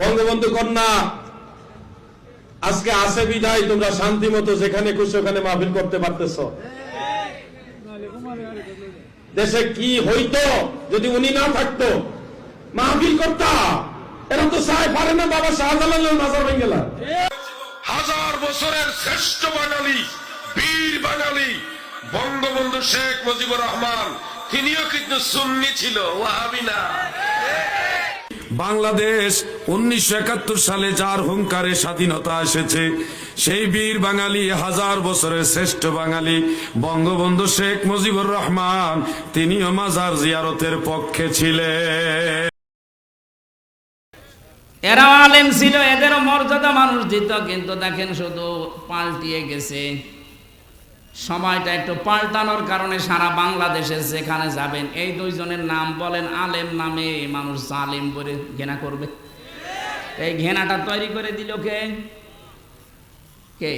বঙ্গবন্ধু কন্যা, আজকে আসে বিদায়, তোমরা শান্তি মতো যেখানে খুশি ওখানে মাহফিল করতে পারতেছ। দেশে কি হইতো যদি উনি না থাকতো? মাহফিল করতা, এরা তো চাই পারে না, বাবা শাহজালালের মাজার গেলা। হাজার বছরের শ্রেষ্ঠ বাঙালি, বীর বাঙালি, বঙ্গবন্ধু শেখ মুজিবুর রহমান, তিনিও কিন্তু সুন্নি ছিল, ওয়াহাবি না। বাংলাদেশ উনিশশো একাত্তর সালে যার হুঙ্কারে স্বাধীনতা এসেছে, সেই বীর বাঙালি, হাজার বছরের শ্রেষ্ঠ বাঙালি, বঙ্গবন্ধু শেখ মুজিবুর রহমান, তিনিও মাজার জিয়ারতের পক্ষে ছিলেন। এরাও আলেম ছিল, এদেরও মর্যাদা মানুষ দিত, কিন্তু দেখেন শুধু পাল্টিয়ে গেছে। সময়টা একটু পাল্টানোর কারণে সারা বাংলাদেশে যেখানে যাবেন, এই দুইজনের নাম বলেন আলেম নামে মানুষ জালিম করে ঘৃণা করবে। এই ঘৃণাটা তৈরি করে দিল কে? কে?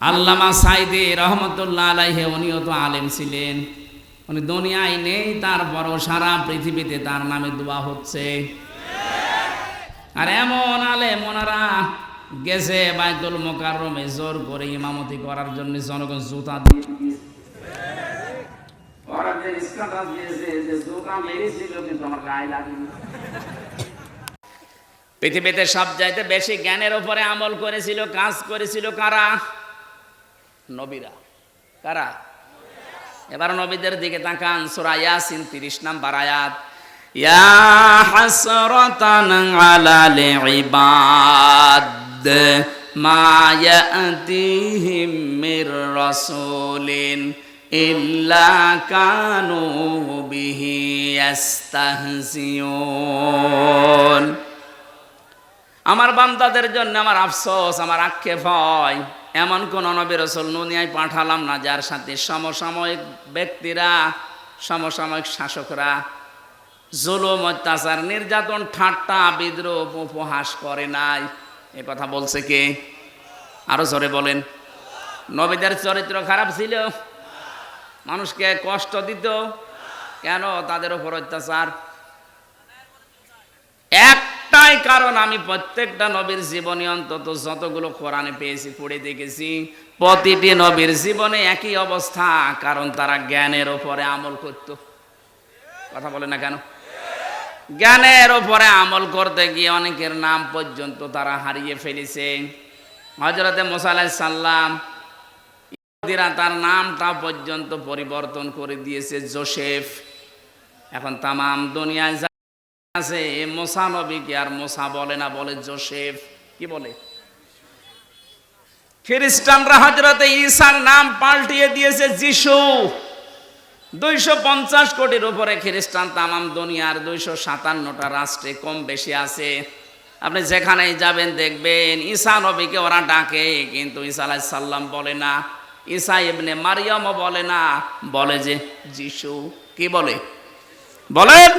আল্লামা সাইদে রহমতুল্লাহ আলাইহে, উনিও তো আলেম ছিলেন। উনি দুনিয়ায় নেই, তারপরও সারা পৃথিবীতে তার নামে দোয়া হচ্ছে। আর এমন আলেম ওনারা গেছে বাইতুল মোকাররমে জোর করে ইমামতি করার জন্য জনগণ জুতা দিয়ে ওরা যে স্ট্যাটাস দিয়েছে যে জুতা মেরেছিল কিন্তু আমার গায়ে লাগেনি। পৃথিবীতে সব চাইতে বেশি জ্ঞানের উপরে আমল করেছিল কাজ করেছিল কারা? নবীরা। কারা? এবার নবীদের দিকে তাকান সূরা ইয়াসিন 30 নাম্বার আয়াত। ইয়া হাসরাতান আলাল ইবাদ। মির রাসূলিন ইল্লা কানু বিহি ইয়াস্তাহজিউন আমার বান্দাদের জন্য আমার আফসোস, আমার আক্ষেপ হয়। এমন কোন নবী রসুল নুনিয়ায় পাঠালাম না, যার সাথে সমসাময়িক ব্যক্তিরা, সমসাময়িক শাসকরা জুলুম, অত্যাচার, নির্যাতন, ঠাট্টা, বিদ্রোহ, উপহাস করে নাই। এ কথা বলছে কে? আরও জোরে বলেন। নবীদের চরিত্র খারাপ ছিল। মানুষকে কষ্ট দিত। কেন? তাদের উপর অত্যাচার। একটাই কারণ আমি প্রত্যেকটা নবীর জীবনে অন্তত যতগুলো কোরআনে পেয়েছি, পড়ে দেখেছি, প্রতিটি নবীর জীবনে একই অবস্থা, কারণ তারা জ্ঞানের ওপরে আমল করত। কথা বলে না কেন? জ্ঞানের ওপরে আমল করতে গিয়ে অনেকের নাম পর্যন্ত তারা হারিয়ে ফেলেছে। হজরতে মোসালাই সাল্লাম ইহুদিরা তার নামটা পর্যন্ত পরিবর্তন করে দিয়েছে জোসেফ। এখন তামাম দুনিয়ায় আছে মোসা নবীকে আর মোসা বলে না, বলে জোসেফ। কি বলে? খ্রিস্টানরা হজরতে ঈসার নাম পাল্টিয়ে দিয়েছে, যিশু। দুইশো পঞ্চাশ কোটির উপরে খ্রিস্টান তামাম দুনিয়ার দুইশো সাতান্নটা রাষ্ট্রে কম বেশি আছে। আপনি যেখানেই যাবেন দেখবেন ঈসা নবীকে ওরা ডাকে, কিন্তু ঈসা বলে না। ঈসা মারিয়ামও বলে না, বলে যে যিশু কি বলে? বলেন,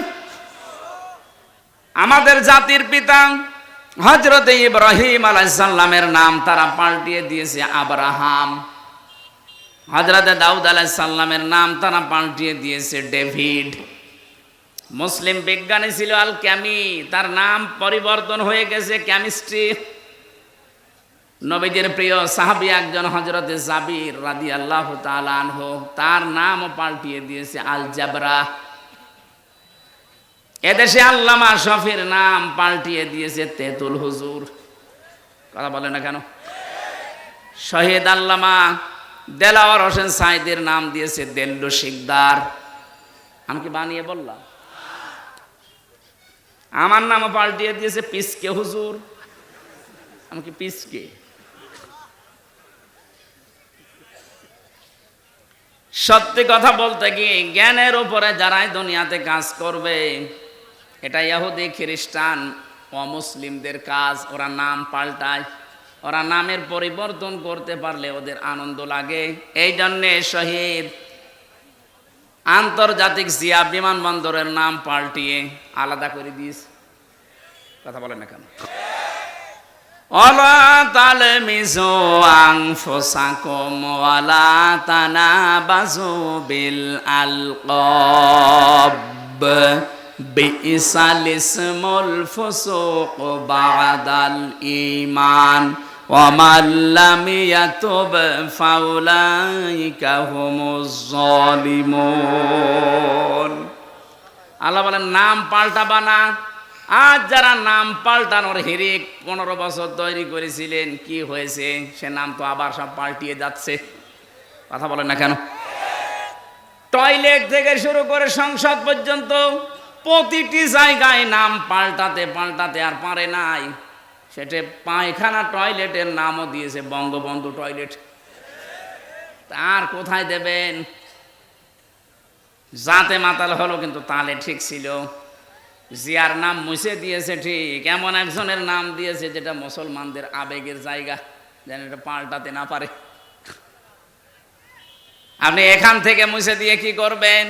আমাদের জাতির পিতা হজরত ইব্রাহিম আলাইসাল্লামের নাম তারা পাল্টিয়ে দিয়েছে আব্রাহাম। হজরত দাউদ আলাইসাল্লামের নাম তারা পাল্টিয়ে দিয়েছে, ডেভিড। মুসলিম বিজ্ঞানী ছিল আল ক্যামি, তার নাম পরিবর্তন হয়ে গেছে কেমিস্ট্রি। নবীদের প্রিয় সাহাবি একজন হজরত জাবির রাদি আল্লাহ তালানহ তার নামও পাল্টিয়ে দিয়েছে আল জাবরা। এদেশে আল্লামা শফির নাম পাল্টিয়ে দিয়েছে তেতুল হুজুর। কথা বলে না কেন? শহীদ আল্লামা দেলাওয়ার হোসেন সাইদের নাম দিয়েছে দেল্লু শিকদার। আমি কি বানিয়ে বললাম? আমার নামও পাল্টিয়ে দিয়েছে পিসকে হুজুর। আমি কি পিসকে? সত্যি কথা বলতে কি, জ্ঞানের উপরে যারাই দুনিয়াতে কাজ করবে, এটা ইহুদি, খ্রিস্টান, অমুসলিমদের কাজ, ওরা নাম পাল্টায়। ওরা নামের পরিবর্তন করতে পারলে ওদের আনন্দ লাগে। এই জন্যে শহীদ আন্তর্জাতিক জিয়া বিমানবন্দরের নাম পাল্টিয়ে আলাদা করে দিয়েছে কথা বলেন না কেন? ঈমান। আল্লাহ বলেন, নাম পাল্টাবা না। আজ যারা নাম পাল্টানোর হিরিক পনেরো বছর তৈরি করেছিলেন, কি হয়েছে? সে নাম তো আবার সব পাল্টিয়ে যাচ্ছে। কথা বলেন না কেন? টয়লেট থেকে শুরু করে সংসদ পর্যন্ত প্রতিটি জায়গায় নাম পাল্টাতে পাল্টাতে আর পারে নাই। সেটা পায়খানা টয়লেটের নামও দিয়েছে, বঙ্গবন্ধু টয়লেট। তার কোথায় দেবেন? জাতে মাতাল হলো কিন্তু তালে ঠিক ছিল। জিয়ার নাম মুছে দিয়েছে ঠিক, এমন একজনের নাম দিয়েছে যেটা মুসলমানদের আবেগের জায়গা, যেন এটা পাল্টাতে না পারে। আপনি এখান থেকে মুছে দিয়ে কি করবেন?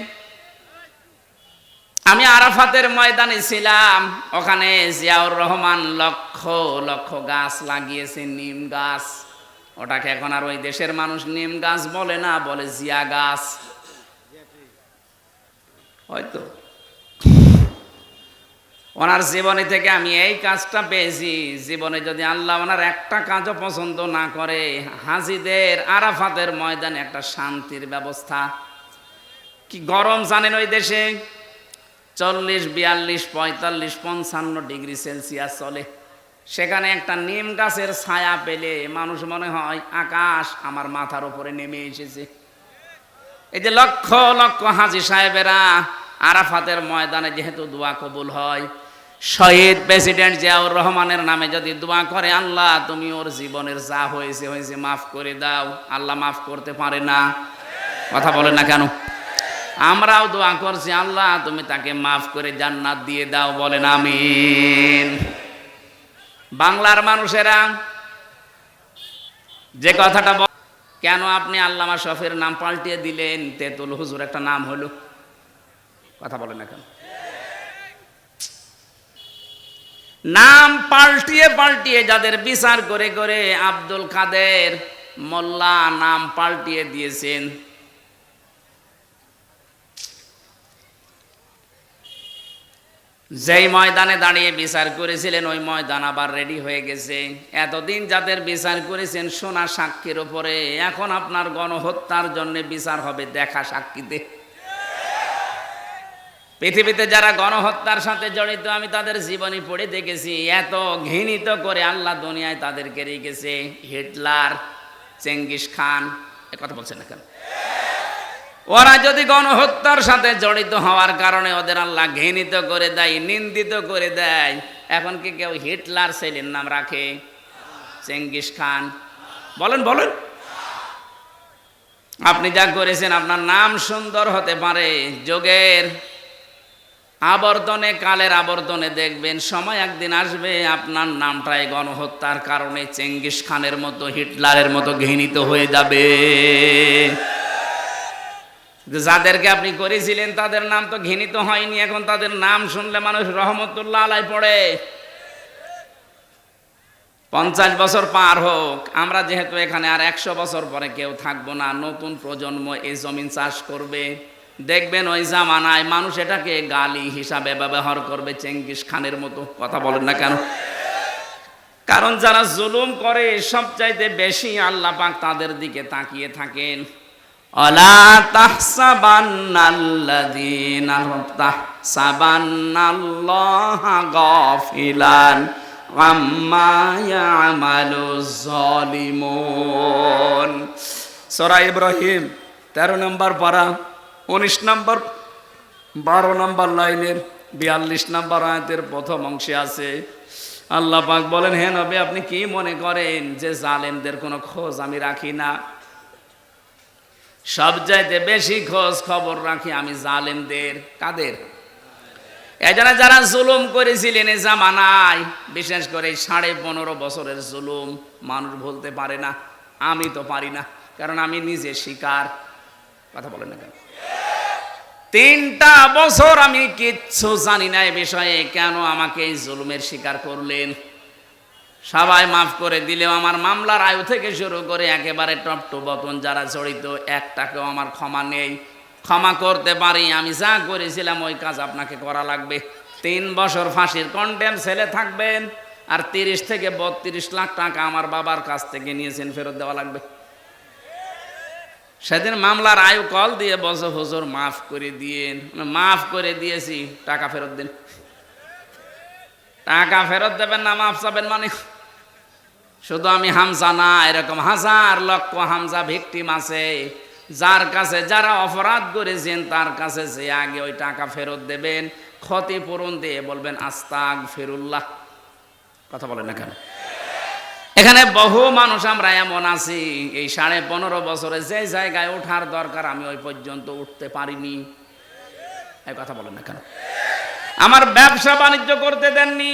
আমি আরাফাতের ময়দানে ছিলাম। ওখানে জিয়াউর রহমান লক্ষ লক্ষ গাছ লাগিয়েছে, নিম গাছ। ওটাকে এখন আর ওই দেশের মানুষ নিম গাছ বলে না, বলে জিয়া গাছ। হয়তো। ওনার জীবনে থেকে আমি এই কাজটা পেয়েছি। জীবনে যদি আল্লাহ ওনার একটা কাজও পছন্দ না করে, হাজিদের আরাফাতের ময়দানে একটা শান্তির ব্যবস্থা। কি গরম জানেন ওই দেশে? চল্লিশ, বিয়াল্লিশ, পঁয়তাল্লিশ, পঞ্চান্ন ডিগ্রি সেলসিয়াস চলে। সেখানে একটা নিম গাছের ছায়া পেলে মানুষ মনে হয় আকাশ আমার মাথার উপরে নেমে এসেছে। এই যে লক্ষ লক্ষ হাজি সাহেবেরা আরাফাতের ময়দানে যেহেতু দোয়া কবুল হয়, শহীদ প্রেসিডেন্ট জিয়াউর রহমানের নামে যদি দোয়া করে, আল্লাহ, তুমি ওর জীবনের যা হয়েছে হয়েছে, মাফ করে দাও। আল্লাহ মাফ করতে পারে না। কথা বলে না কেন? আমরাও দোয়া করছি, আল্লাহ, তুমি তাকে মাফ করে জান্নাত দিয়ে দাও, বলেন আমিন। বাংলার মানুষেরা যে কথাটা কেন আপনি আল্লামা শফের নাম পাল্টিয়ে দিলেন? তেতুল হুজুর একটা নাম হলো। কথা বলেন না কেন? নাম পাল্টিয়ে পাল্টিয়ে যাদের বিচার করে করে আব্দুল কাদের মোল্লা নাম পাল্টিয়ে দিয়েছেন যেই ময়দানে দাঁড়িয়ে বিচার করেছিলেন, ওই ময়দান আবার রেডি হয়ে গেছে। এতদিন যাদের বিচার করেছেন, সোনা সাক্ষীর ওপরে এখন আপনার গণহত্যার জন্য বিচার হবে, দেখা সাক্ষীতে। পৃথিবীতে যারা গণহত্যার সাথে জড়িত, আমি তাদের জীবনী পড়ে দেখেছি। এত ঘৃণিত করে আল্লাহ দুনিয়ায় তাদেরকে রেখেছে। হিটলার, চেঙ্গিস খান, এ কথা বলছেন কেন? ওরা যদি গণহত্যার সাথে জড়িত হওয়ার কারণে ওদের আল্লাহ ঘৃণিত করে দেয়, নিন্দিত করে দেয়, এখন কি কেউ হিটলার ছেলের নাম রাখে? Genghis Khan. বলেন বলেন। আপনি যা করেছেন, আপনার নাম সুন্দর হতে পারে, যোগের আবর্তনে, কালের আবর্তনে দেখবেন, সময় একদিন আসবে, আপনার নামটাই গণহত্যার কারণে চেঙ্গিস খানের মতো, হিটলারের মতো ঘৃণিত হয়ে যাবে। যাদেরকে আপনি করেছিলেন, তাদের নাম তো ঘৃণিত হয়নি, এখন তাদের নাম শুনলে মানুষ রহমতুল্লাহ আলাই পড়ে। পঞ্চাশ বছর পার হোক, আমরা যেহেতু এখানে আর একশো বছর পরে কেউ থাকব না, নতুন প্রজন্ম এই জমিন চাষ করবে। দেখবেন ওই জামানায় মানুষ এটাকে গালি হিসাবে ব্যবহার করবে, চেঙ্গিস খানের মতো কথা বলেন না কেন? কারণ যারা জুলুম করে, সবচাইতে বেশি আল্লাহ পাক তাদের দিকে তাকিয়ে থাকেন। ইব্রাহিম 13 নম্বর পারা, উনিশ নম্বর, বারো নম্বর লাইনের, বিয়াল্লিশ নম্বর আয়াতের প্রথম অংশে আছে। আল্লাহ পাক বলেন হ্যাঁ নবে, আপনি কি মনে করেন যে জালেমদের কোনো খোঁজ আমি রাখি না? সবচাইতে বেশি খোঁজ খবর রাখি আমি জালেমদের। কাদের? এজন্য যারা জুলুম করেছিলেন এ জামানায়, বিশেষ করে সাড়ে পনেরো বছরের জুলুম, মানুষ বলতে পারে না, আমি তো পারি না, কারণ আমি নিজে শিকার। কথা বলেন না কেন? তিনটা বছর আমি কিচ্ছু জানি না এ বিষয়ে, কেন আমাকে এই জুলুমের শিকার করলেন? সবাই মাফ করে দিলেও আমার মামলার আয়ু থেকে শুরু করে একেবারে টপ টু বতন যারা জড়িত, একটাকেও আমার ক্ষমা নেই। ক্ষমা করতে পারি, আমি যা করেছিলাম ওই কাজ আপনাকে করা লাগবে। তিন বছর ফাঁসির কন্টেম ছেলে থাকবেন আর তিরিশ থেকে বত্রিশ লাখ টাকা আমার বাবার কাছ থেকে নিয়েছেন, ফেরত দেওয়া লাগবে। সেদিন মামলার আয়ু কল দিয়ে বসে হুজুর, মাফ করে দিয়েন। মাফ করে দিয়েছি, টাকা ফেরত দিন। টাকা ফেরত দেবেন না, মাফ চাবেন মানে শুধু আমি হামজা না, এরকম হাজার লক্ষ হামজা ভিকটিম আছে। যার কাছে যারা অপরাধ করেছেন, তার কাছে যে আগে ওই টাকা ফেরত দেবেন, ক্ষতিপূরণ দিয়ে বলবেন আস্তাক ফেরুল্লাহ কথা বলেন না কেন? এখানে বহু মানুষ আমরা এমন আছি, এই সাড়ে পনেরো বছরে যে জায়গায় ওঠার দরকার, আমি ওই পর্যন্ত উঠতে পারিনি। এই কথা বলেন না কেন? আমার ব্যবসা বাণিজ্য করতে দেননি।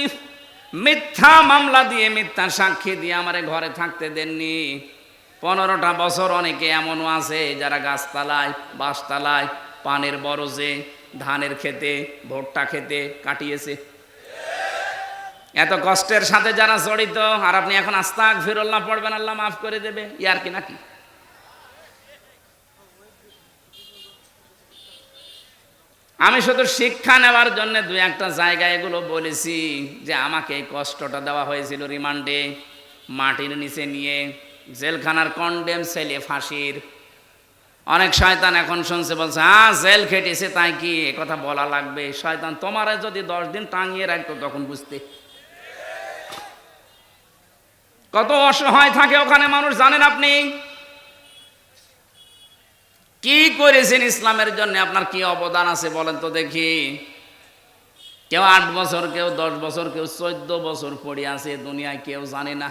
মিথ্যা মামলা দিয়ে মিথ্যা সাক্ষী দিয়ে আমারে ঘরে থাকতে দেননি। পনেরোটা বছর অনেকে এমনও আছে, যারা গাছতলায়, বাসতলায় পানের বরজে, ধানের খেতে ভুট্টা খেতে কাটিয়েছে। এত কষ্টের সাথে যারা জড়িত, আর আপনি এখন আস্তাক ফিরল্লাহ পড়বেন, আল্লাহ মাফ করে দেবে, ইয়ার কি নাকি? আমি শুধু শিক্ষা নেওয়ার জন্য দু একটা জায়গায় এগুলো বলেছি যে আমাকে এই কষ্টটা দেওয়া হয়েছিল রিমান্ডে, মাটির নিচে নিয়ে জেলখানার কন্ডেম সেলে ফাঁসির। অনেক শয়তান এখন শুনছে, বলছে হ্যাঁ জেল খেটেছে, তাই কি কথা বলা লাগবে? শয়তান, তোমারে যদি দশ দিন টাঙিয়ে রাখতো তখন বুঝতে। কত অসহায় থাকে ওখানে মানুষ, জানেন আপনি? কি করেছেন ইসলামের জন্য? আপনার কি অবদান আছে বলেন তো দেখি। কেউ আট বছর, কেউ দশ বছর, কেউ চোদ্দ বছর পড়ে আছে দুনিয়ায়, কেউ জানে না।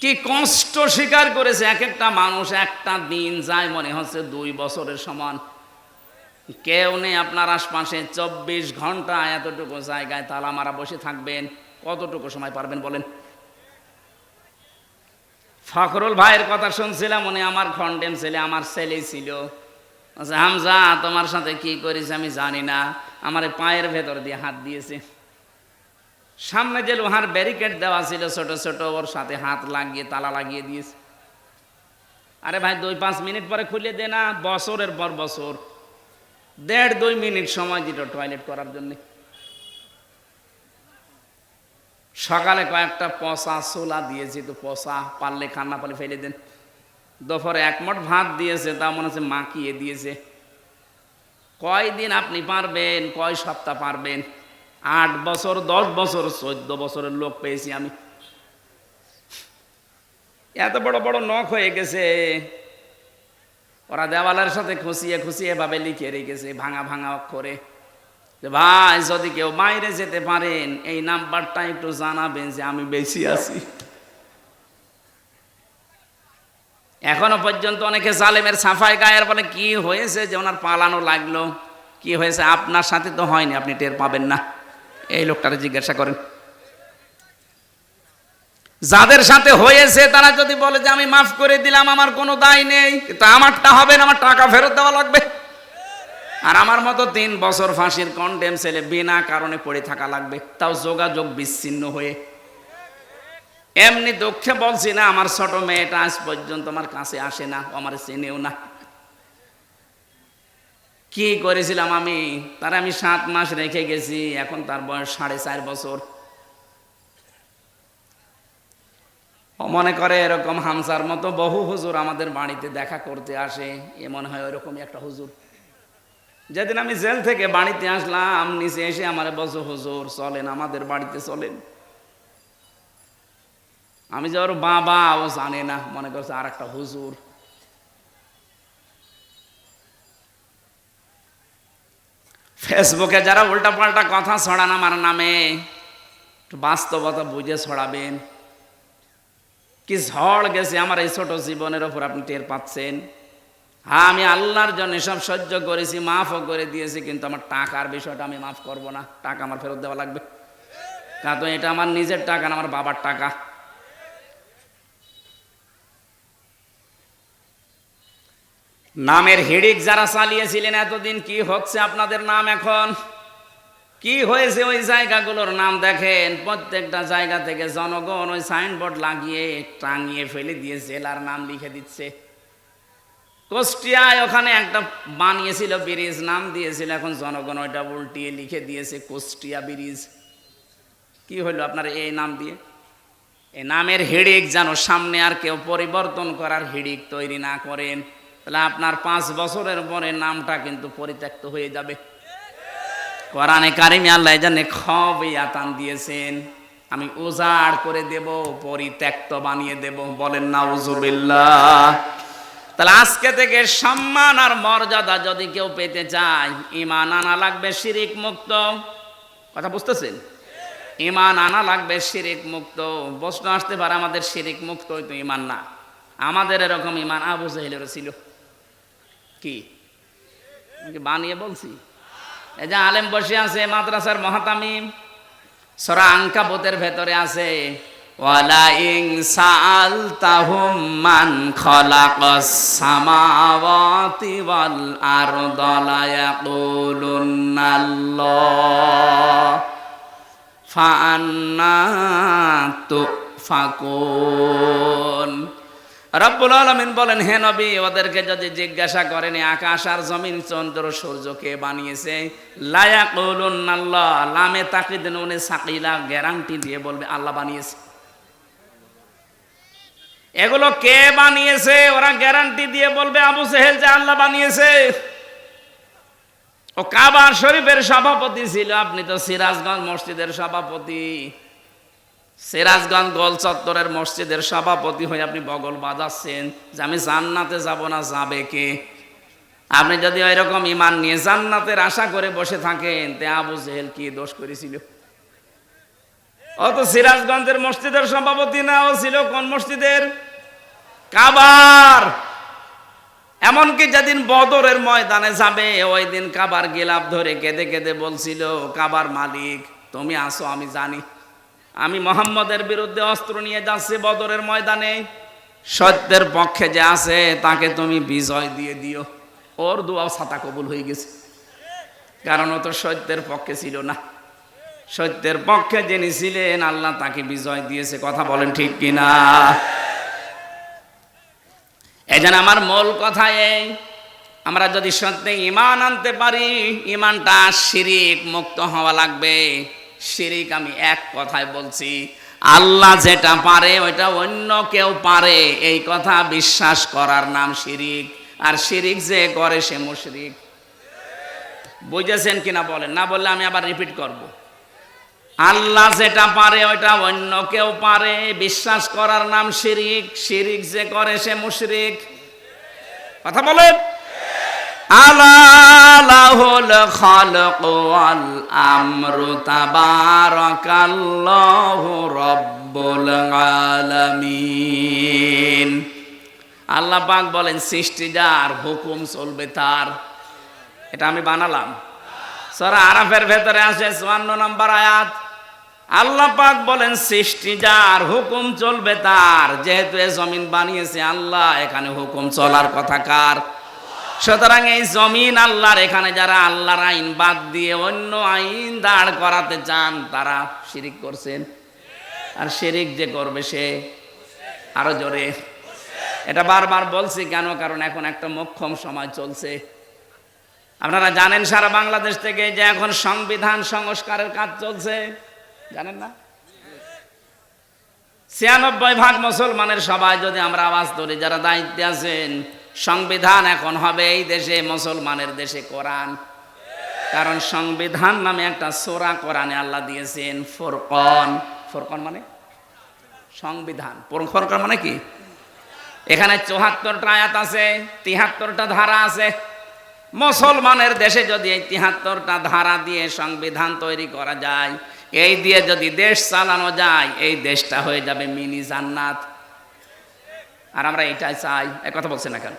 কি কষ্ট স্বীকার করেছে? এক একটা মানুষ একটা দিন যায় মনে হচ্ছে দুই বছরের সমান। কেউ নেই আপনার আশপাশে, চব্বিশ ঘণ্টা এতটুকু জায়গায় তালা মারা বসে থাকবেন। কতটুকু সময় পারবেন বলেন? ফখরুল ভাইয়ের কথা শুনছিলাম, উনি আমার খন্ডেম ছেলে, আমার ছেলে। ছিল হামজা, তোমার সাথে কি করেছে আমি জানি না। আমার পায়ের ভেতর দিয়ে হাত দিয়েছে। সামনে যে লোহার ব্যারিকেড দেওয়া ছিল, ছোট ছোট, ওর সাথে হাত লাগিয়ে, তালা লাগিয়ে দিয়েছে। আরে ভাই, দুই, পাঁচ মিনিট পরে খুলে দে না, বছরের পর বছর, দেড়, দুই মিনিট সময় দিল টয়লেট করার জন্যে। সকালে কয়েকটা পচা সোলা দিয়েছি, তো পচা পারলে খান না ফেলে দেন। দুপুরে এক ভাত দিয়েছে, তা মনে হচ্ছে মাখিয়ে দিয়েছে। কয়দিন আপনি পারবেন, কয় সপ্তাহ পারবেন? আট বছর, দশ বছর, চোদ্দ বছরের লোক পেয়েছি আমি। এত বড় বড় নখ হয়ে গেছে। ওরা দেওয়ালের সাথে খুশিয়ে খুশিয়ে ভাবে লিখে রেখেছে, ভাঙা ভাঙা অক্ষরে। ভাই, যদি কেউ বাইরে যেতে পারেন, এই নাম্বারটা একটু জানাবেন যে আমি বেশি আছি। এখনও পর্যন্ত অনেকে জালেমের সাফাই গায়ের বলে কি হয়েছে যে ওনার পালানো লাগল? কি হয়েছে? আপনার সাথে তো হয়নি, আপনি টের পাবেন না। এই লোকটারে জিজ্ঞাসা করেন। যাদের সাথে হয়েছে, তারা যদি বলে যে আমি মাফ করে দিলাম, আমার কোনো দায় নেই, কিন্তু আমারটা হবে না, আমার টাকা ফেরত দেওয়া লাগবে। আর আমার মতো তিন বছর ফাঁসির কন্ডেম ছেলে বিনা কারণে পড়ে থাকা লাগবে। তাও যোগাযোগ বিচ্ছিন্ন হয়ে। এমনি দুঃখে বলছি না, আমার ছোট মেয়েটা আজ পর্যন্ত আমার কাছে আসে না আমার চেনেও না। কি করেছিলাম আমি? তার আমি সাত মাস রেখে গেছি, এখন তার বয়স সাড়ে চার বছর। মনে করে এরকম হামসার মতো বহু হুজুর আমাদের বাড়িতে দেখা করতে আসে, এ মনে হয় ওরকমই একটা হুজুর। যেদিন আমি জেল থেকে বাড়িতে আসলাম, নিচে এসে আমার বসো হুজুর, চলেন, আমাদের বাড়িতে চলেন। আমি যে ওর বাবা, ও জানে না, মনে করছে আর একটা হুজুর। ফেসবুকে যারা উল্টা পাল্টা কথা ছড়ান আমার নামে বাস্তবতা বুঝে ছড়াবেন। কি ঝড় গেছে আমার এই ছোট জীবনের ওপর আপনি টের পাচ্ছেন? হ্যাঁ আমি আল্লাহর জন্য সব সহ্য করেছি, মাফও করে দিয়েছি, কিন্তু আমার টাকার বিষয়টা আমি মাফ করব না। টাকা আমার ফেরত দেওয়া লাগবে। কারণ এটা আমার নিজের টাকা না, আমার বাবার টাকা। নামের হিড়িক যারা চালিয়েছিলেন, এতদিন কি হচ্ছে আপনাদের নাম এখন? কি হয়েছে ওই জায়গাগুলোর নাম দেখেন? প্রত্যেকটা জায়গা থেকে জনগণ ওই সাইনবোর্ড লাগিয়ে টাঙিয়ে ফেলে দিয়ে জেলার নাম লিখে দিচ্ছে। কুষ্টিয়ায় ওখানে একটা বানিয়েছিল ব্রিজ, নাম দিয়েছিল, এখন জনগণ ওইটা উল্টিয়ে লিখে দিয়েছে কুষ্টিয়া ব্রিজ। কি হলো আপনার এই নাম দিয়ে? এই নামের হিড়িক যেন সামনে আর কেউ পরিবর্তন করার হিড়িক তৈরি না করেন। তাহলে আপনার পাঁচ বছরের পরে নামটা কিন্তু পরিত্যক্ত হয়ে যাবে। কোরআনে কারিমে আল্লাহ জানে খব ইয়াতান দিয়েছেন। আমি উজাড় করে দেব, পরিত্যক্ত বানিয়ে দেব। বলেন না উজুবিল্লাহ তাহলে আজকে থেকে সম্মান আর মর্যাদা যদি কেউ পেতে চায় ইমান আনা লাগবে শিরিক মুক্ত। কথা বুঝতেছেন? ইমান আনা লাগবে শিরিক মুক্ত। প্রশ্ন আসতে পারে, আমাদের শিরিক মুক্ত হয়তো ইমান না। আমাদের এরকম ইমান আবু জাহিলেরও ছিল। কি? বানিয়ে বলছি? এই যে আলেম বসে আছে, মাদ্রাসার মহাতামিম, সরা আঙ্কাবতের ভেতরে আছে। সাআলতাহুম মান খালাকাস সামাওয়াতি ওয়াল আরদা লা ইয়াকুলুন্নাল্লাহ ফাআন্না তুফাকুন। রব্বুল আলমিন বলেন, হে নবী, ওদেরকে যদি জিজ্ঞাসা করেন, আকাশ আর জমিন, চন্দ্র, সূর্য কে বানিয়েছে? লায়া কৌলুন আল্লাহ লামে তাকিদ নুনে সাকিলা গ্যারান্টি দিয়ে বলবে, আল্লাহ বানিয়েছে। এগুলো কে বানিয়েছে? ওরা গ্যারান্টি দিয়ে বলবে, আবু সেহেল যে আল্লাহ বানিয়েছে। ও কাবার শরীফের সভাপতি ছিল, আপনি তো সিরাজগঞ্জ মসজিদের সভাপতি। সিরাজগঞ্জ গোল চত্বরের মসজিদের সভাপতি হয়ে আপনি বগল বাজাচ্ছেন যে আমি জান্নাতে যাব না, যাবে কে? আপনি যদি ওই রকম ইমান নিয়ে জান্নাতের আশা করে বসে থাকেন, তে আবু জেহেল কি দোষ করেছিল? ও তো সিরাজগঞ্জের মসজিদের সভাপতি না ও ছিল কোন মসজিদের? কাবার। এমনকি যেদিন বদরের ময়দানে যাবে, ওই দিন কাবার গেলাপ ধরে কেঁদে কেঁদে বলছিল, কাবার মালিক, তুমি আসো আমি জানি। আমি মোহাম্মদের বিরুদ্ধে অস্ত্র নিয়ে যাচ্ছি বদরের ময়দানে। সত্যের পক্ষে যে আছে, তাকে তুমি বিজয় দিয়ে দিও। ওর দুয়াও ছাতা কবুল হয়ে গেছে। কারণ ও তো সত্যের পক্ষে ছিল না। সত্যের পক্ষে যিনি ছিলেন, আল্লাহ তাকে বিজয় দিয়েছে, কথা বলেন ঠিক কিনা? এই জন্য আমার মূল কথা এই, আমরা যদি সত্যি ইমান আনতে পারি ইমানটা শিরিক মুক্ত হওয়া লাগবে। শিরিক আমি এক কথায় বলছি, আল্লাহ যেটা পারে, ওইটা অন্য কেউ পারে। এই কথা বিশ্বাস করার নাম শিরিক, আর শিরিক যে করে সে মুশরিক। বুঝেছেন কিনা বলেন? না বললে আমি আবার রিপিট করব। আল্লাহ যেটা পারে, ওইটা অন্য কেউ পারে। বিশ্বাস করার নাম শিরিক। শিরিক যে করে, সে মুশরিক। কথা বলেন? আলাহুল খালক ওয়াল আমরু তাবারাকাল্লাহু রব্বুল আলামিন। আল্লাহ পাক বলেন, সৃষ্টি যার, হুকুম চলবে তার। এটা আমি বানালাম। সরা আরাফের ভেতরে আছে চুয়ান্ন নম্বর আয়াত। আল্লাহ পাক বলেন, সৃষ্টি যার হুকুম চলবে তার। যেহেতু এ জমিন বানিয়েছে আল্লাহ, এখানে হুকুম চলার কথা কার? সুতরাং এই জমিন আল্লাহর, এখানে যারা আল্লাহর আইন বাদ দিয়ে অন্য আইন দাঁড় করাতে চান, তারা শিরিক করছেন। আর শিরিক যে করবে সে আরও জোরে। এটা বারবার বলছি কেন? কারণ এখন একটা মক্ষম সময় চলছে। আপনারা জানেন, সারা বাংলাদেশ থেকে যে এখন সংবিধান সংস্কারের কাজ চলছে। জানেন না? ছিয়ানব্বই ভাগ মুসলমানের সবাই যদি আমরা আওয়াজ ধরি, যারা দায়িত্বে আছেন, সংবিধান এখন হবে এই দেশে, মুসলমানের দেশে কোরআন। কারণ সংবিধান নামে একটা সোরা কোরআনে আল্লাহ দিয়েছেন, ফোরকন। ফোরকন মানে? সংবিধান। ফোরকন মানে কি? এখানে চুহাত্তরটা আয়াত আছে, তিহাত্তরটা ধারা আছে। মুসলমানের দেশে যদি এই তিহাত্তরটা ধারা দিয়ে সংবিধান তৈরি করা যায়, এই দিয়ে যদি দেশ চালানো যায়, এই দেশটা হয়ে যাবে মিনি জান্নাত। আর আমরা এটাই চাই। এ কথা বলছে না কেন?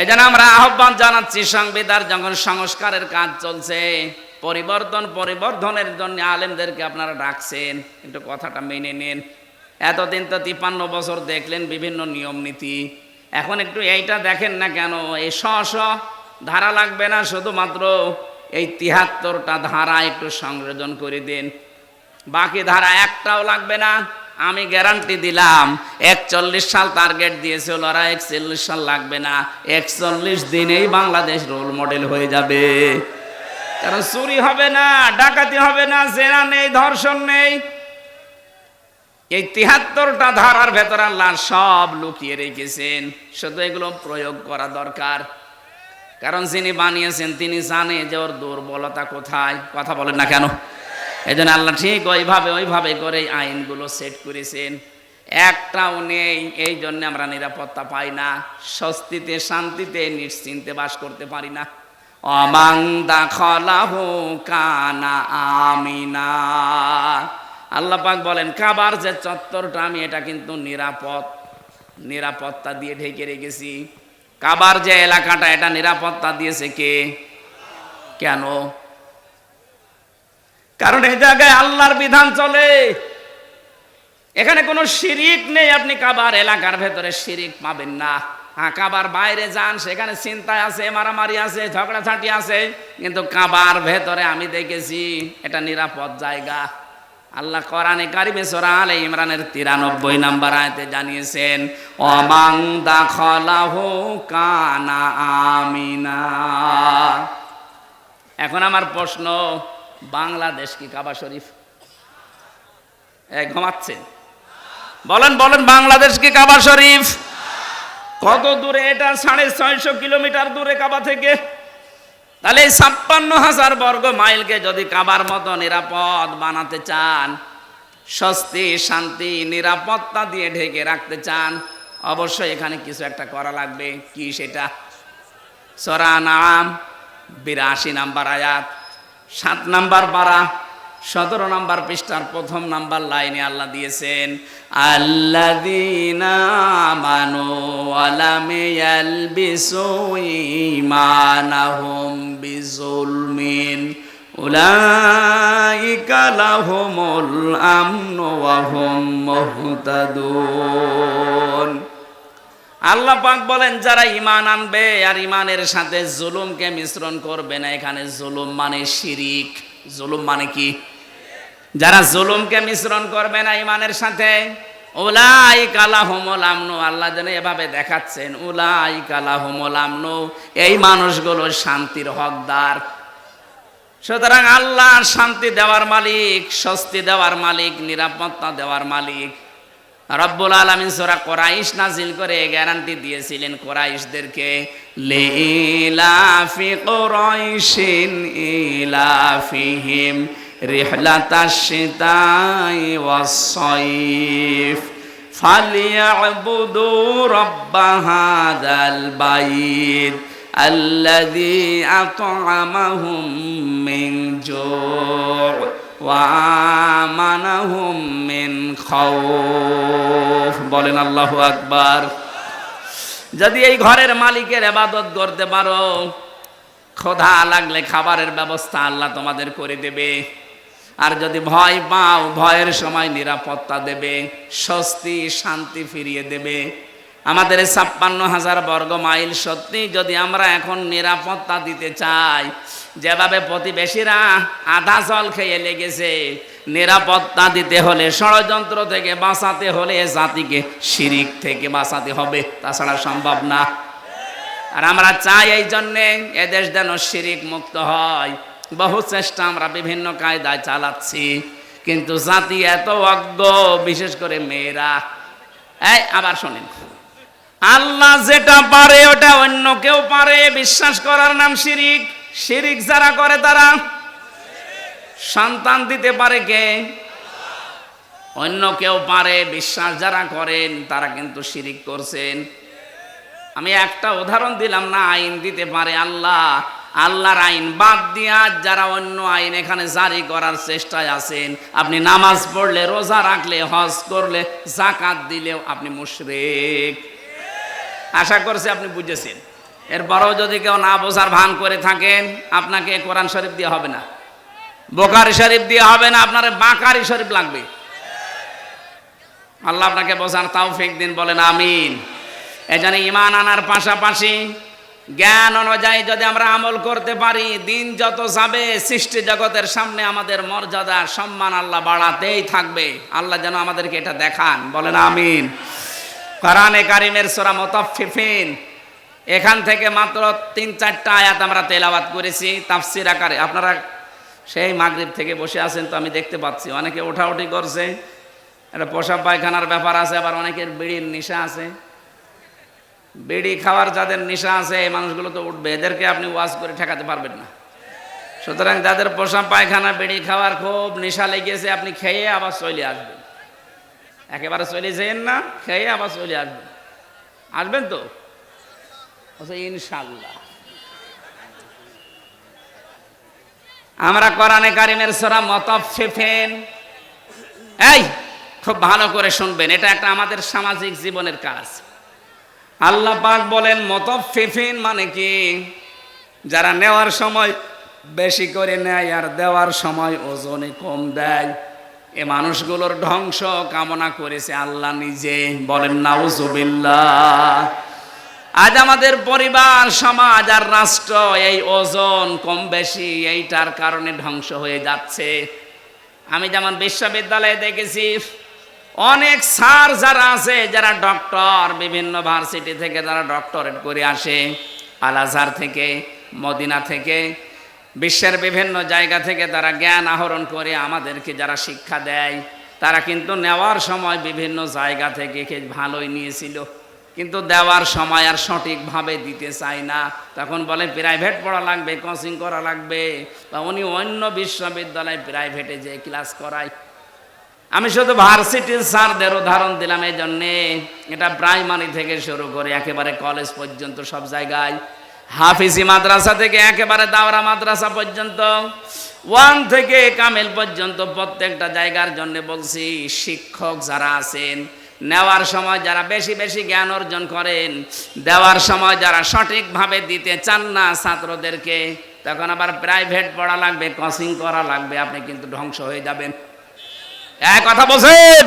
এই জন্য আমরা আহ্বান জানাচ্ছি, সংবিধান যখন সংস্কারের কাজ চলছে, পরিবর্তন পরিবর্তনের জন্য আলেমদেরকে আপনারা ডাকছেন। একটু কথাটা মেনে নেন। এতদিন তো তিপ্পান্ন বছর দেখলেন বিভিন্ন নিয়ম নীতি এখন একটু এইটা দেখেন না কেন? এই স ধারা লাগবে না, শুধুমাত্র এই তিহাত্তরটা ধারা একটু সংযোজন করে দিন। বাকি ধারা একটাও লাগবে না, আমি গ্যারান্টি দিলাম, একচল্লিশ সাল টার্গেট দিয়েছিল ওরা একচল্লিশ সাল লাগবে না, একচল্লিশ দিনেই বাংলাদেশ রোল মডেল হয়ে যাবে। কারণ চুরি হবে না, ডাকাতি হবে না, জেনা নেই, ধর্ষণ নেই। এই তিহাত্তরটা ধারার ভেতর আল্লাহ সব লুকিয়ে রেখেছেন, শুধু এগুলো প্রয়োগ করা দরকার। কারণ যিনি বানিয়েছেন, তিনি জানে যে ওর দুর্বলতা কোথায়। কথা বলেন না কেন? এই জন্য আল্লাহ ঠিক ওইভাবে ওইভাবে করে আইনগুলো সেট করেছেন। একটাও নেই, এই জন্য আমরা নিরাপত্তা পাই না, স্বস্তিতে, শান্তিতে, নিশ্চিন্তে বাস করতে পারি না। অমাং দাখলাহু কানা আমিনা। আল্লাহ পাক বলেন, কাবার যে চত্বরটা, আমি এটা কিন্তু নিরাপদ, নিরাপত্তা দিয়ে ঢেকে রেখেছি। কাবার যে এলাকাটা, এটা নিরাপত্তা দিয়েছে কে? কেন? কারণ এই জায়গায় আল্লাহর বিধান চলে। এখানে কোনো শিরিক নেই, আপনি কাবার এলাকার ভেতরে শিরিক পাবেন না। হ্যাঁ কাবার বাইরে যান, সেখানে চিন্তায় আছে, মারামারি আছে, ঝগড়াঝাটি আছে, কিন্তু কাবার ভেতরে আমি দেখেছি, এটা নিরাপদ জায়গা। আল্লাহ কোরআনে কারিমে সূরা আলে ইমরানের 93 নাম্বার আয়াতে জানিয়েছেন অমাং দাখলাহু কানা আমিনা। এখন আমার প্রশ্ন, বাংলাদেশ কি কাবা শরীফ? এ ঘুমাচ্ছেন বলেন বলেন, বাংলাদেশ কি কাবা শরীফ? কত দূরে এটা? সাড়ে ছয়শো কিলোমিটার দূরে কাবা থেকে? তাহলে এই ছাপ্পান্ন হাজার বর্গ মাইলকে যদি কাবার মতো নিরাপদ বানাতে চান, স্বস্তি, শান্তি, নিরাপত্তা দিয়ে ঢেকে রাখতে চান, অবশ্যই এখানে কিছু একটা করা লাগবে। কি সেটা? সরা নাম বিরাশি নাম্বার আয়াত, সাত নাম্বার বারা সতেরো নাম্বার পৃষ্ঠার প্রথম নাম্বার লাইনে আল্লাহ দিয়েছেন আল্লাহ পাক বলেন, যারা ইমান আনবে আর ইমানের সাথে জুলুমকে মিশ্রণ করবে না, এখানে জুলুম মানে শিরিক। জুলুম মানে কি? যারা জুলুমকে মিশ্রণ করবে না ইমানের সাথে ওলাই কালা হোমল আমনু, আল্লাহ যেন এভাবে দেখাচ্ছেন উলাই কালা হোমল আমনু, এই মানুষগুলো শান্তির হকদার। সুতরাং আল্লাহ শান্তি দেওয়ার মালিক, স্বস্তি দেওয়ার মালিক, নিরাপত্তা দেওয়ার মালিক। রব্বুল আলমিন সোরা কোরাইশ নাজিল করে গ্যারান্টি দিয়েছিলেন কোরাইশদেরকে লিলাফি কোরাইশিন রিহলাতাশ শিতাই ওয়াস-সাইফ ফালিয়াবুদু রাব্ব হাযাল বাইত الذي أطعمهم من جوع ওয়ামানাহুম মিন খাউফ বলেন আল্লাহু আকবার যদি এই ঘরের মালিকের ইবাদত করতে পারো ক্ষুধা লাগলে খাবারের ব্যবস্থা আল্লাহ তোমাদের করে দেবে আর যদি ভয় পাও, ভয়ের সময় নিরাপত্তা দেবে, স্বস্তি, শান্তি ফিরিয়ে দেবে। আমাদের ছাপ্পান্ন হাজার বর্গ মাইল সত্যি যদি আমরা এখন নিরাপত্তা দিতে চাই, যেভাবে প্রতিবেশীরা আধা জল খেয়ে লেগেছে, নিরাপত্তা দিতে হলে, ষড়যন্ত্র থেকে বাঁচাতে হলে জাতিকে শিরিক থেকে বাঁচাতে হবে, তাছাড়া সম্ভব না। আর আমরা চাই এই জন্যে এদেশ যেন শিরিক মুক্ত হয়। বহু চেষ্টা আমরা বিভিন্ন কায়দায় চালাচ্ছি, কিন্তু জাতি এত অজ্ঞ, বিশেষ করে মেয়েরা। এই, আবার শোনেন। আল্লাহ যেটা পারে, ওটা অন্য কেউ পারে, বিশ্বাস করার নাম শিরিক। শিরিক যারা করে তারা সন্তান দিতে পারে কে? অন্য কেউ পারে, বিশ্বাস যারা করেন, তারা কিন্তু শিরিক করছেন। আমি একটা উদাহরণ দিলাম না, আইন দিতে পারে আল্লাহ। আল্লাহর আইন বাদ দিয়া যারা অন্য আইন এখানে জারি করার চেষ্টায় আছেন, আপনি নামাজ পড়লে, রোজা রাখলে, হজ করলে জাকাত দিলেও আপনি মুশরিক। আশা করছি আপনি বুঝেছেন। এরপরেও যদি কেউ না বোঝার ভান করে থাকেন, আপনাকে কোরআন শরীফ দিয়ে হবে না। বোকারি শরীফ দিয়ে হবে না, আপনার বাঁকারি শরীফ লাগবে। আল্লাহ আপনাকে বোঝার তাও ফেক দিন, বলেন আমিন। এজন্য ইমান আনার পাশাপাশি জ্ঞান অনুযায়ী যদি আমরা আমল করতে পারি, দিন যত যাবে, সৃষ্টি জগতের সামনে আমাদের মর্যাদা, সম্মান আল্লাহ বাড়াতেই থাকবে। আল্লাহ যেন আমাদেরকে এটা দেখান, বলেন আমিন। কোরআনে কারিমের সোরা মোতাফিফিন এখান থেকে মাত্র তিন চারটা আয়াত আমরা তেলাওয়াত করেছি, তাফসির আকারে। আপনারা সেই মাগরিব থেকে বসে আছেন তো আমি দেখতে পাচ্ছি, অনেকে ওঠাউঠি করছে, একটা পোশাক পায়খানার ব্যাপার আছে, আবার অনেকের বিড়ির নেশা আছে। বিড়ি খাওয়ার যাদের নেশা আছে, এই মানুষগুলো তো উঠবে। এদেরকে আপনি ওয়াজ করে ঠেকাতে পারবেন না। সুতরাং যাদের পোশাক পায়খানা, বিড়ি খাওয়ার খুব নেশা লেগেছে, আপনি খেয়ে আবার চলে আসবেন। একেবারে চলে যেন না, খেয়ে আবার চলে আসবেন। আসবেন তো? ইনশাল্লাহ আমরা কোরআনে কারিমের সরা মতফিফেন এই, খুব ভালো করে শুনবেন। এটা একটা আমাদের সামাজিক জীবনের কাজ। আল্লাহ পাক বলেন, মতফিফিন মানে কি? যারা নেওয়ার সময় বেশি করে নেয় আর দেওয়ার সময় ওজনে কম দেয়। এ মানুষগুলোর ধ্বংস কামনা করেছে আল্লাহ নিজে। বলেন, নাউজুবিল্লাহ। আজ আমাদের পরিবার, সমাজ আর রাষ্ট্র এই ওজন কম বেশি, এইটার কারণে ধ্বংস হয়ে যাচ্ছে। আমি যেমন বিশ্ববিদ্যালয়ে দেখেছি অনেক স্যার যারা আছে, যারা ডক্টর, বিভিন্ন ভার্সিটি থেকে যারা ডক্টরেট করে আসে আল আজহার থেকে, মদিনা থেকে, বিশ্বের বিভিন্ন জায়গা থেকে তারা জ্ঞান আহরণ করে আমাদেরকে যারা শিক্ষা দেয়, তারা কিন্তু নেওয়ার সময় বিভিন্ন জায়গা থেকে ভালোই নিয়েছিল। কিন্তু দেওয়ার সময় আর সঠিকভাবে দিতে চায় না। তখন বলে, প্রাইভেট পড়া লাগবে, কোচিং করা লাগবে। বা উনি অন্য বিশ্ববিদ্যালয়ে প্রাইভেটে যে ক্লাস করায়। আমি শুধু ভার্সিটির স্যারদের উদাহরণ দিলাম এই জন্যে এটা প্রাইমারি থেকে শুরু করে একেবারে কলেজ পর্যন্ত সব জায়গায়। হাফিজি মাদ্রাসা থেকে একেবারে দাওরা মাদ্রাসা পর্যন্ত। ওয়ান থেকে কামেল পর্যন্ত প্রত্যেকটা জায়গার জন্য বলছি, শিক্ষক যারা আছেন, নেওয়ার সময় যারা বেশি বেশি জ্ঞান অর্জন করেন, দেওয়ার সময় যারা সঠিকভাবে দিতে চান না ছাত্রদেরকে, তখন আবার প্রাইভেট পড়া লাগবে কোচিং করা লাগবে, আপনি কিন্তু ধ্বংস হয়ে যাবেন। কথা বলছেন?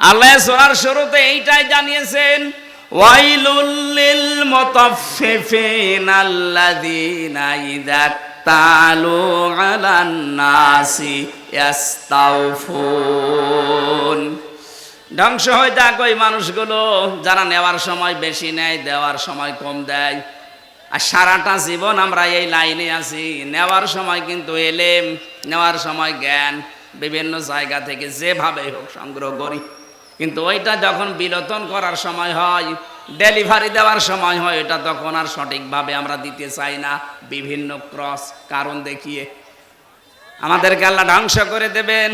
আল্লাহ শুরুতে এইটাই জানিয়েছেন ওয়াইলুল মুতাফফিফিন আল্লাযীনা ইযা তালু আলান নাসি ধ্বংস হয়ে যাক ওই মানুষগুলো, যারা নেওয়ার সময় বেশি নেয়, দেওয়ার সময় কম দেয়। আর সারাটা জীবন আমরা এই লাইনে আছি। নেওয়ার সময় কিন্তু এলেম, নেওয়ার সময় জ্ঞান, বিভিন্ন জায়গা থেকে যেভাবে হোক সংগ্রহ করি। কিন্তু ওইটা যখন বিলোতন করার সময় হয়, ডেলিভারি দেওয়ার সময় হয়, এটা তখন আর সঠিকভাবে আমরা দিতে চাই না। বিভিন্ন ক্রস কারণ দেখিয়ে। আমাদেরকে আল্লাহ ধ্বংস করে দেবেন।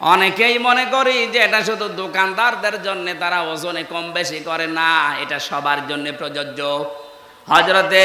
অনেকেই মনে করি যে এটা শুধু দোকানদারদের জন্য, তারা ওজনে কম বেশি করে না, এটা সবার জন্য প্রযোজ্য। হজরতে